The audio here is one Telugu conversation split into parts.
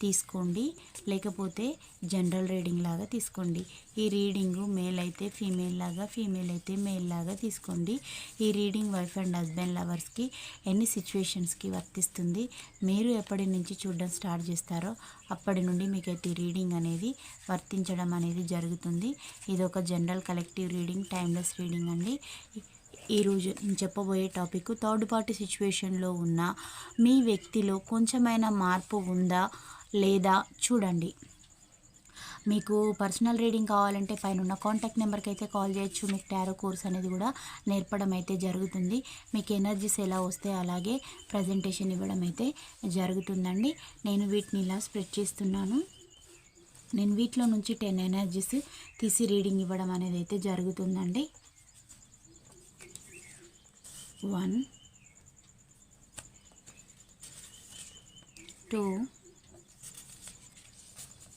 తీసుకోండి. లేకపోతే జనరల్ రీడింగ్ లాగా తీసుకోండి. ఈ రీడింగు మేల్ అయితే ఫీమేల్ లాగా ఫీమేల్ అయితే మేల్ లాగా తీసుకోండి. ఈ రీడింగ్ వైఫ్ అండ్ హస్బెండ్ లవర్స్కి ఎన్ని సిచ్యువేషన్స్కి వర్తిస్తుంది మీరు ఎప్పటి నుంచి చూడడం స్టార్ట్ చేస్తారో అప్పటి నుండి మీకైతే రీడింగ్ అనేది వర్తించడం అనేది జరుగుతుంది. ఇది ఒక general collective reading timeless reading అండి. ఈరోజు నేను చెప్పబోయే టాపిక్ థర్డ్ పార్టీ సిచ్యువేషన్లో ఉన్న మీ వ్యక్తిలో కొంచెమైనా మార్పు ఉందా? లేదా చూడండి. మీకు పర్సనల్ రీడింగ్ కావాలంటే పైన ఉన్న కాంటాక్ట్ నెంబర్కి అయితే కాల్ చేయొచ్చు. మీకు టారో కోర్స్ అనేది కూడా నేర్పడం అయితే జరుగుతుంది. మీకు ఎనర్జీస్ ఎలా వస్తే అలాగే ప్రజెంటేషన్ ఇవ్వడం అయితే జరుగుతుందండి. నేను వీటిని ఇలా స్ప్రెడ్ చేస్తున్నాను. నేను వీటిలో నుంచి టెన్ ఎనర్జీస్ తీసి రీడింగ్ ఇవ్వడం అనేది అయితే జరుగుతుందండి. One two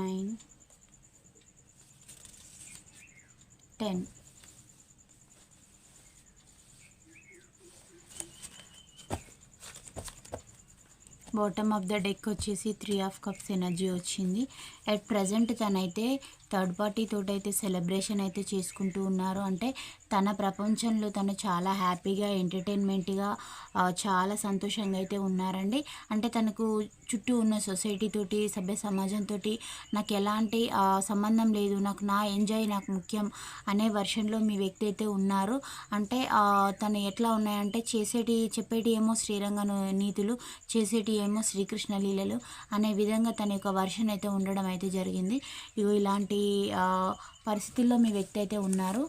nine ten. Bottom of the deck వచ్చేసి త్రీ ఆఫ్ కప్స్ ఎనర్జీ వచ్చింది. అట్ ప్రజెంట్ తనైతే థర్డ్ పార్టీ అయితే సెలబ్రేషన్ అయితే చేసుకుంటూ ఉన్నారు. అంటే తన ప్రపంచంలో తను చాలా హ్యాపీగా ఎంటర్టైన్మెంట్గా చాలా సంతోషంగా అయితే ఉన్నారండి. అంటే తనకు చుట్టూ ఉన్న సొసైటీ తోటి సభ్య సమాజంతో నాకు ఎలాంటి సంబంధం లేదు. నాకు నా ఎంజాయ్ నాకు ముఖ్యం అనే వర్షన్లో మీ వ్యక్తి అయితే ఉన్నారు. అంటే తను ఎట్లా ఉన్నాయంటే చేసేటి చెప్పేటి ఏమో శ్రీరంగ నీతులు చేసేటి ఏమో శ్రీకృష్ణ లీలలు అనే విధంగా తన యొక్క వర్షన్ అయితే ఉండడం అయితే జరిగింది. ఇగో ఇలాంటి పరిస్థితుల్లో మీ వ్యక్తి అయితే ఉన్నారు.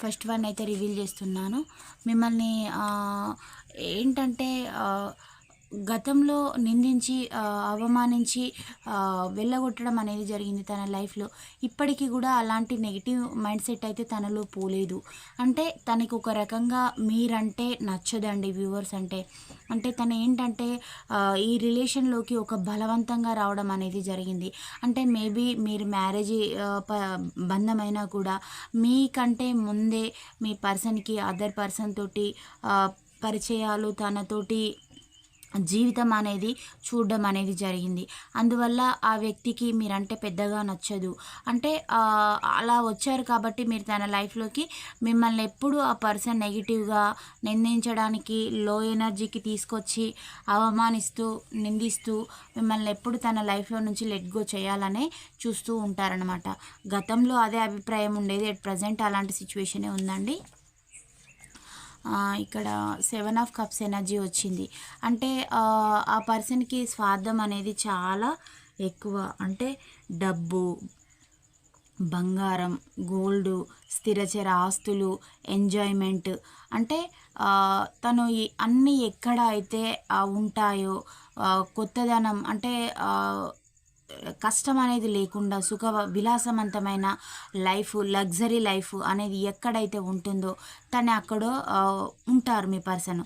ఫస్ట్ వన్ అయితే రివీల్ చేస్తున్నాను. మిమ్మల్ని ఏంటంటే గతంలో నిందించి అవమానించి వెళ్ళగొట్టడం అనేది జరిగింది తన లైఫ్లో. ఇప్పటికీ కూడా అలాంటి నెగిటివ్ మైండ్ సెట్ అయితే తనలో పోలేదు. అంటే తనకి ఒక రకంగా మీరంటే నచ్చదండి వ్యూవర్స్ అంటే. అంటే తను ఏంటంటే ఈ రిలేషన్లోకి ఒక బలవంతంగా రావడం అనేది జరిగింది. అంటే మేబీ మీరు మ్యారేజ్ బంధమైనా కూడా మీకంటే ముందే మీ పర్సన్కి అదర్ పర్సన్ తోటి పరిచయాలు తనతోటి జీవితం అనేది చూడడం అనేది జరిగింది. అందువల్ల ఆ వ్యక్తికి మీరంటే పెద్దగా నచ్చదు. అంటే అలా వచ్చారు కాబట్టి మీరు తన లైఫ్లోకి మిమ్మల్ని ఎప్పుడు ఆ పర్సన్ నెగిటివ్గా నిందించడానికి లో ఎనర్జీకి తీసుకొచ్చి అవమానిస్తూ నిందిస్తూ మిమ్మల్ని ఎప్పుడు తన లైఫ్లో నుంచి లెట్ గో చేయాలనే చూస్తూ ఉంటారనమాట గతంలో అదే అభిప్రాయం ఉండేది. అట్ ప్రజెంట్ అలాంటి సిచ్యువేషనే ఉందండి. ఇక్కడ సెవెన్ ఆఫ్ కప్స్ ఎనర్జీ వచ్చింది. అంటే ఆ, పర్సన్కి స్వార్థం అనేది చాలా ఎక్కువ. అంటే డబ్బు బంగారం గోల్డ్ స్థిరచర ఆస్తులు ఎంజాయ్మెంట్ అంటే తను అన్నీ ఎక్కడ అయితే ఉంటాయో కొత్తదనం. అంటే కష్టం అనేది లేకుండా సుఖ విలాసవంతమైన లైఫ్ లగ్జరీ లైఫ్ అనేది ఎక్కడైతే ఉంటుందో తను అక్కడ ఉంటారు మీ పర్సన్.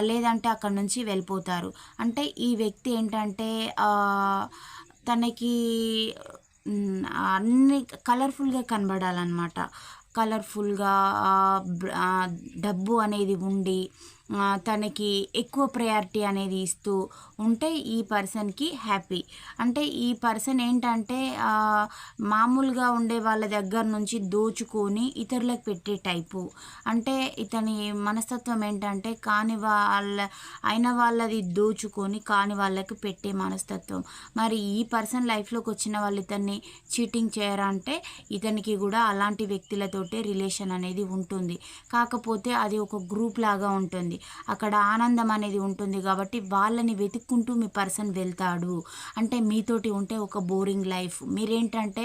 లేదంటే అక్కడ నుంచి వెళ్ళిపోతారు. అంటే ఈ వ్యక్తి ఏంటంటే తనకి అన్ని కలర్ఫుల్గా కనబడాలన్నమాట. కలర్ఫుల్గా డబ్బు అనేది ఉండి తనకి ఎక్కువ ప్రయారిటీ అనేది ఇస్తూ ఉంటే ఈ పర్సన్కి హ్యాపీ అంటే ఈ పర్సన్ ఏంటంటే మామూలుగా ఉండే వాళ్ళ దగ్గర నుంచి దోచుకొని ఇతరులకు పెట్టే టైపు అంటే ఇతని మనస్తత్వం ఏంటంటే కాని వాళ్ళ అయిన వాళ్ళది దోచుకొని కాని వాళ్ళకి పెట్టే మనస్తత్వం. మరి ఈ పర్సన్ లైఫ్లోకి వచ్చిన వాళ్ళు ఇతన్ని చీటింగ్ చేయరంటే ఇతనికి కూడా అలాంటి వ్యక్తులతోటే రిలేషన్ అనేది ఉంటుంది. కాకపోతే అది ఒక గ్రూప్ లాగా ఉంటుంది. అక్కడ ఆనందం అనేది ఉంటుంది కాబట్టి వాళ్ళని వెతుక్కుంటూ మీ పర్సన్ వెళ్తాడు. అంటే మీతోటి ఉంటే ఒక బోరింగ్ లైఫ్. మీరేంటంటే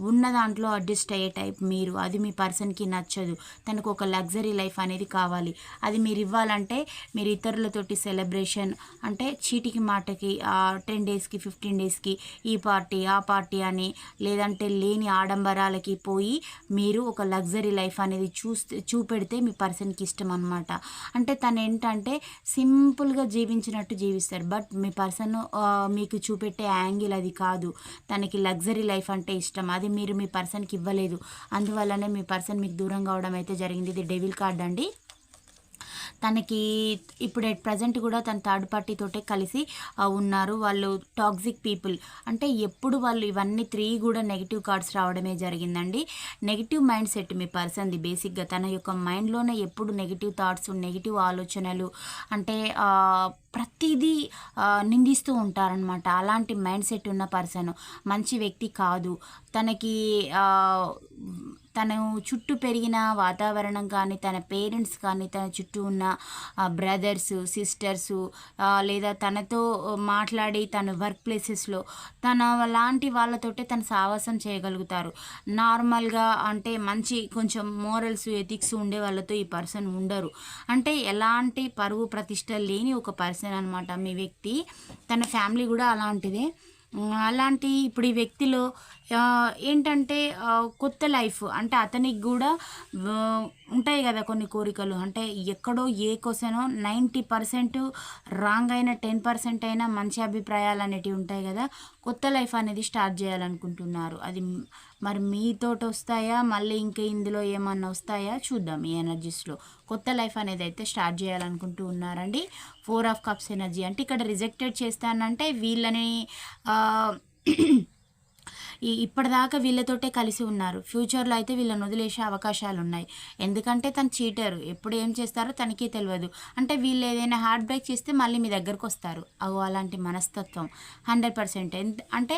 ఉన్న దాంట్లో అడ్జస్ట్ అయ్యే టైప్ మీరు అది మీ పర్సన్కి నచ్చదు. తనకు ఒక లగ్జరీ లైఫ్ అనేది కావాలి. అది మీరు ఇవ్వాలంటే మీరు ఇతరులతోటి సెలబ్రేషన్ అంటే చీటికి మాటకి టెన్ డేస్కి ఫిఫ్టీన్ డేస్కి ఈ పార్టీ ఆ పార్టీ అని లేదంటే లేని ఆడంబరాలకి పోయి మీరు ఒక లగ్జరీ లైఫ్ అనేది చూస్తే చూపెడితే మీ పర్సన్కి ఇష్టం అనమాట అంటే తను ఏంటంటే సింపుల్గా జీవించినట్టు జీవిస్తారు. బట్ మీ పర్సన్ మీకు చూపెట్టే యాంగిల్ అది కాదు. తనకి లగ్జరీ లైఫ్ అంటే ఇష్టం. అది మీరు మీ పర్సన్కి ఇవ్వలేదు. అందువల్లనే మీ పర్సన్ మీకు దూరం కావడం అయితే జరిగింది. ఇది డెవిల్ కార్డ్ అండి. తనకి ఇప్పుడు ఎట్ ప్రజెంట్ కూడా తన థర్డ్ పార్టీతోటే కలిసి ఉన్నారు వాళ్ళు టాక్సిక్ పీపుల్ అంటే ఎప్పుడు వాళ్ళు ఇవన్నీ త్రీ కూడా నెగిటివ్ కార్డ్స్ రావడమే జరిగిందండి. నెగిటివ్ మైండ్ సెట్ మీ పర్సన్ది బేసిక్గా తన యొక్క మైండ్లోనే ఎప్పుడు నెగిటివ్ థాట్స్ నెగిటివ్ ఆలోచనలు అంటే ప్రతిదీ నిందిస్తూ ఉంటారనమాట అలాంటి మైండ్ సెట్ ఉన్న పర్సన్ మంచి వ్యక్తి కాదు. తనకి తను చుట్టూ పెరిగిన వాతావరణం కానీ తన పేరెంట్స్ కానీ తన చుట్టూ ఉన్న బ్రదర్స్ సిస్టర్స్ లేదా తనతో మాట్లాడి తన వర్క్ ప్లేసెస్లో తన లాంటి వాళ్ళతోటే తను సావాసం చేయగలుగుతారు. నార్మల్గా అంటే మంచి కొంచెం మోరల్స్ ఎథిక్స్ ఉండే వాళ్ళతో ఈ పర్సన్ ఉండరు. అంటే ఎలాంటి పరువు ప్రతిష్ట లేని ఒక పర్సన్ అనమాట మీ వ్యక్తి. తన ఫ్యామిలీ కూడా అలాంటిదే. అలాంటి ఇప్పుడు ఈ వ్యక్తిలో ఏంటంటే కొత్త లైఫ్ అంటే అతనికి కూడా ఉంటాయి కదా కొన్ని కోరికలు. అంటే ఎక్కడో ఏ క్వశ్చనో నైంటీ పర్సెంట్ రాంగ్ అయిన టెన్ పర్సెంట్ అయినా మంచి అభిప్రాయాలు అనేటివి ఉంటాయి కదా. కొత్త లైఫ్ అనేది స్టార్ట్ చేయాలనుకుంటున్నారు. అది మరి మీతోటి వస్తాయా? మళ్ళీ ఇంకా ఇందులో ఏమన్నా వస్తాయా? చూద్దాం ఈ ఎనర్జీస్లో కొత్త లైఫ్ అనేది అయితే స్టార్ట్ చేయాలనుకుంటూ ఉన్నారండి. Four of cups energy. అంటే ఇక్కడ రిజెక్టెడ్ చేస్తానంటే వీళ్ళని ఈ ఇప్పటిదాకా వీళ్ళతోటే కలిసి ఉన్నారు. ఫ్యూచర్లో అయితే వీళ్ళని వదిలేసే అవకాశాలు ఉన్నాయి ఎందుకంటే తను చీటరు. ఎప్పుడు ఏం చేస్తారో తనకే తెలియదు అంటే వీళ్ళు ఏదైనా హార్ట్ బ్రేక్ చేస్తే మళ్ళీ మీ దగ్గరకు వస్తారు అగో అలాంటి మనస్తత్వం. Hundred percent. అంటే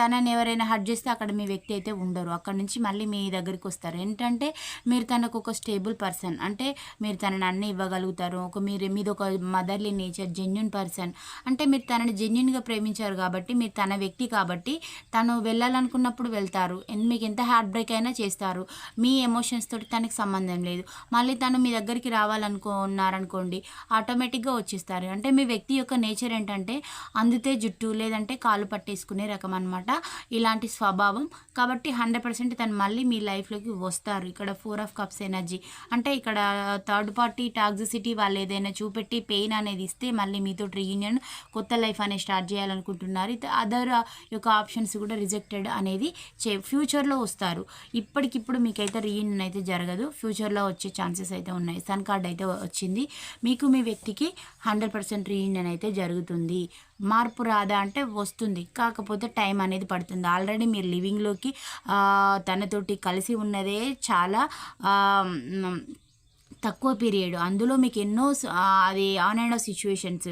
తనని ఎవరైనా హర్ట్ చేస్తే అక్కడ మీ వ్యక్తి అయితే ఉండరు. అక్కడ నుంచి మళ్ళీ మీ దగ్గరికి వస్తారు ఏంటంటే మీరు తనకు ఒక స్టేబుల్ పర్సన్. అంటే మీరు తనని అన్ని ఇవ్వగలుగుతారు. ఒక మీరు మీద ఒక మదర్లీ నేచర్ జెన్యున్ పర్సన్. అంటే మీరు తనని జెన్యున్గా ప్రేమించారు కాబట్టి మీరు తన వ్యక్తి కాబట్టి తను వెళ్ళాలనుకున్నప్పుడు వెళ్తారు. ఎన్- మీకు ఎంత హార్ట్ బ్రేక్ అయినా చేస్తారు. మీ ఎమోషన్స్ తోటి తనకి సంబంధం లేదు. మళ్ళీ తను మీ దగ్గరికి రావాలనుకున్నారనుకోండి ఆటోమేటిక్గా వచ్చేస్తారు. అంటే మీ వ్యక్తి యొక్క నేచర్ ఏంటంటే అందితే జుట్టు లేదంటే కాలు పట్టేసుకునే రకం అనమాట ఇలాంటి స్వభావం. కాబట్టి హండ్రెడ్ పర్సెంట్ తను మళ్ళీ మీ లైఫ్లోకి వస్తారు. ఇక్కడ ఫోర్ ఆఫ్ కప్స్ ఎనర్జీ అంటే ఇక్కడ థర్డ్ పార్టీ టాక్సిసిటీ వాళ్ళు ఏదైనా చూపెట్టి పెయిన్ అనేది ఇస్తే మళ్ళీ మీతో రీయూనియన్ కొత్త లైఫ్ అనేది స్టార్ట్ చేయాలనుకుంటున్నారు. అదర్ యొక్క ఆప్షన్స్ కూడా రిజెక్ట్ రిజెక్టెడ్ అనేది చే ఫ్యూచర్లో వస్తారు. ఇప్పటికిప్పుడు మీకైతే రీయూనియన్ అయితే జరగదు. ఫ్యూచర్లో వచ్చే ఛాన్సెస్ అయితే ఉన్నాయి. సన్ కార్డ్ అయితే వచ్చింది. మీకు మీ వ్యక్తికి హండ్రెడ్ పర్సెంట్ రీయూనియన్ అయితే జరుగుతుంది. మార్పు రాదా అంటే వస్తుంది. కాకపోతే టైం అనేది పడుతుంది. ఆల్రెడీ మీరు లివింగ్లోకి తనతోటి కలిసి ఉన్నదే చాలా తక్కువ పీరియడ్. అందులో మీకు ఎన్నో అది ఆన్ అండ్ ఆఫ్ సిచ్యువేషన్స్.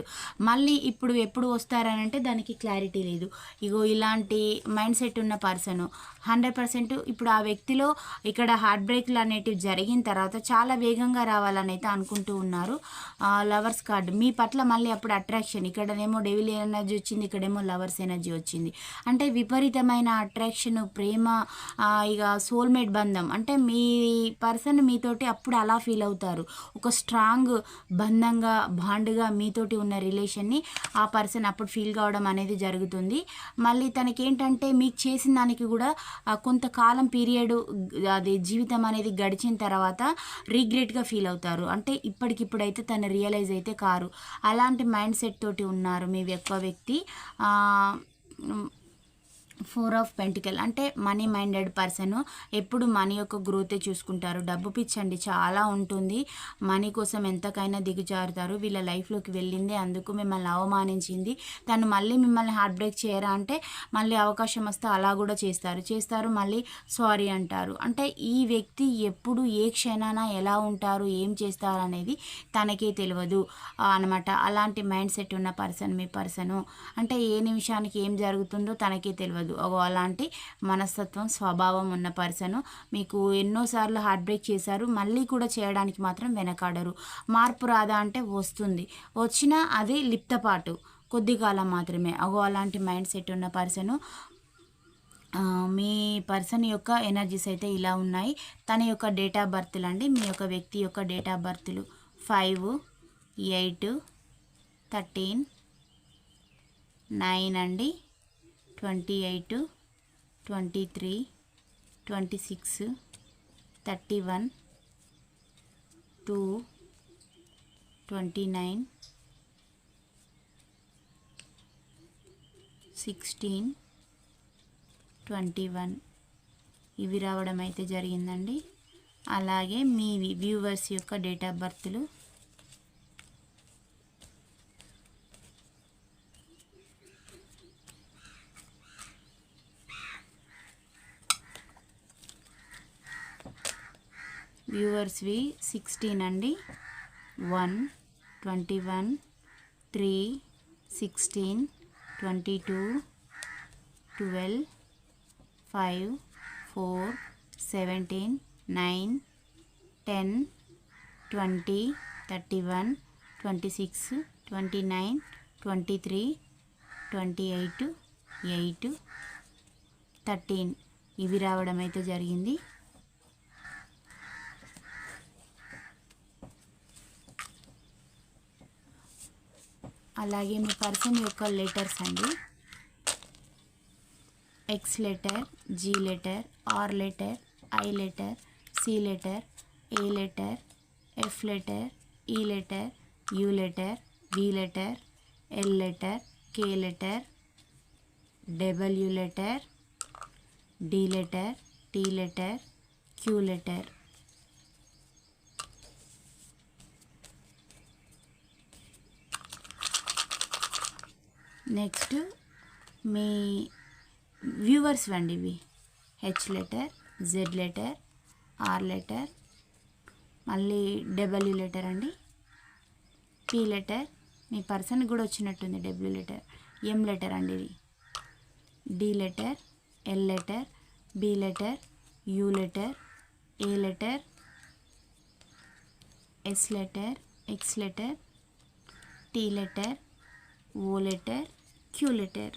మళ్ళీ ఇప్పుడు ఎప్పుడు వస్తారని అంటే దానికి క్లారిటీ లేదు. ఇగో ఇలాంటి మైండ్ సెట్ ఉన్న పర్సన్ హండ్రెడ్ పర్సెంట్ ఇప్పుడు ఆ వ్యక్తిలో ఇక్కడ హార్ట్ బ్రేక్లు అనేటివి జరిగిన తర్వాత చాలా వేగంగా రావాలని అయితే అనుకుంటూ ఉన్నారు. Lovers card. మీ పట్ల మళ్ళీ అప్పుడు అట్రాక్షన్. ఇక్కడనేమో డెవిల్ ఎనర్జీ వచ్చింది ఇక్కడేమో లవర్స్ ఎనర్జీ వచ్చింది. అంటే విపరీతమైన అట్రాక్షన్ ప్రేమ ఇక సోల్మేట్ బంధం. అంటే మీ పర్సన్ మీతోటి అప్పుడు అలా ఫీల్ అవుతుంది అవుతారు ఒక స్ట్రాంగ్ బంధంగా బాండ్గా మీతోటి ఉన్న రిలేషన్ని ఆ పర్సన్ అప్పుడు ఫీల్ కావడం అనేది జరుగుతుంది. మళ్ళీ తనకి ఏంటంటే మీకు చేసిన దానికి కూడా కొంతకాలం పీరియడ్ అది జీవితం అనేది గడిచిన తర్వాత రిగ్రెట్గా ఫీల్ అవుతారు. అంటే ఇప్పటికిప్పుడైతే తను రియలైజ్ అయితే కారు. అలాంటి మైండ్ సెట్ తోటి ఉన్నారు మీ యొక్క వ్యక్తి. Four of pentacle. అంటే మనీ మైండెడ్ పర్సన్ ఎప్పుడు మనీ యొక్క గ్రోతే చూసుకుంటారు. డబ్బు పిచ్చండి చాలా ఉంటుంది. మనీ కోసం ఎంతకైనా దిగుజారుతారు. వీళ్ళ లైఫ్లోకి వెళ్ళింది అందుకు మిమ్మల్ని అవమానించింది. తను మళ్ళీ మిమ్మల్ని హార్ట్ బ్రేక్ చేయరా అంటే మళ్ళీ అవకాశం వస్తే అలా కూడా చేస్తారు. చేస్తారు మళ్ళీ సారీ అంటారు. అంటే ఈ వ్యక్తి ఎప్పుడు ఏ క్షణాన ఎలా ఉంటారు ఏం చేస్తారు అనేది తనకే తెలియదు అనమాట అలాంటి మైండ్ సెట్ ఉన్న పర్సన్ మీ పర్సను. అంటే ఏ నిమిషానికి ఏం జరుగుతుందో తనకే తెలియదు. అలాంటి మనస్తత్వం స్వభావం ఉన్న పర్సన్ మీకు ఎన్నోసార్లు హార్ట్ బ్రేక్ చేశారు. మళ్ళీ కూడా చేయడానికి మాత్రం వెనకాడరు. మార్పు రాదా అంటే వస్తుంది. వచ్చినా అది లిప్తపాటు కొద్ది కాలం మాత్రమే. అగో అలాంటి మైండ్ సెట్ ఉన్న పర్సను మీ పర్సన్ యొక్క ఎనర్జీస్ అయితే ఇలా ఉన్నాయి. తన యొక్క డేట్ ఆఫ్ బర్త్లు అండి. మీ యొక్క వ్యక్తి యొక్క డేట్ ఆఫ్ బర్త్లు ఫైవ్ ఎయిట్ థర్టీన్ నైన్ అండి. Twenty eight twenty three twenty six thirty one two twenty nine sixteen twenty one. ఇవి రావడం అయితే జరిగిందండి. అలాగే మీ వ్యూవర్స్ యొక్క డేట్ ఆఫ్ బర్త్లు వ్యూవర్స్వి సిక్స్టీన్ అండి. One twenty one three sixteen twenty two twelve five four seventeen nine ten twenty thirty one twenty six twenty nine twenty three twenty eight eight thirteen. ఇవి రావడం అయితే జరిగింది. అలాగే మీ పర్సన్ యొక్క లెటర్స్ అండి. X letter G letter R letter I letter C letter A letter F letter E letter U letter V letter L letter K letter W letter D letter T letter Q letter. Next me viewers అండి ఇవి. H letter Z letter R letter మళ్ళీ డబ్ల్యూ లెటర్ అండి. పీ లెటర్ మీ పర్సన్కి కూడా వచ్చినట్టుంది డబ్ల్యూ లెటర్ ఎం లెటర్ అండి ఇది. D letter L letter B letter U letter A letter S letter X letter T letter O letter Q letter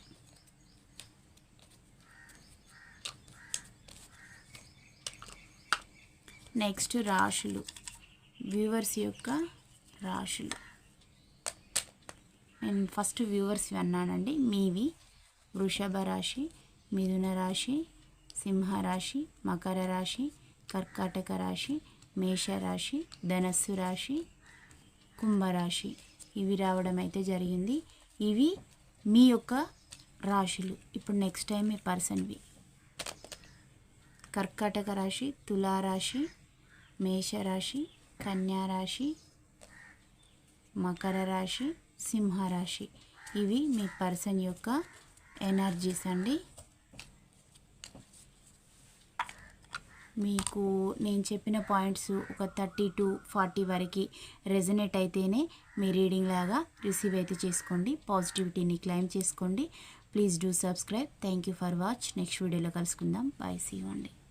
next రాశులు. వ్యూవర్స్ యొక్క రాశులు. నేను ఫస్ట్ వ్యూవర్స్ అన్నానండి. మీవి వృషభ రాశి మిథున రాశి సింహరాశి మకర రాశి కర్కాటక రాశి మేషరాశి ధనస్సు రాశి కుంభరాశి ఇవి రావడం అయితే జరిగింది. ఇవి మీ యొక్క రాశులు. ఇప్పుడు నెక్స్ట్ టైం మీ పర్సన్వి కర్కాటక రాశి తులారాశి మేషరాశి కన్యారాశి మకర రాశి సింహరాశి. ఇవి మీ పర్సన్ యొక్క ఎనర్జీస్ అండి. మీకు నేను చెప్పిన పాయింట్స్ ఒక థర్టీ టు ఫార్టీ వరకు రెజనేట్ అయితేనే మీ రీడింగ్ లాగా రిసీవ్ అయితే చేసుకోండి. పాజిటివిటీని క్లైమ్ చేసుకోండి. Please do subscribe. Thank you for watch. Next వీడియోలో కలుసుకుందాం. బాయ్ సీ అండి.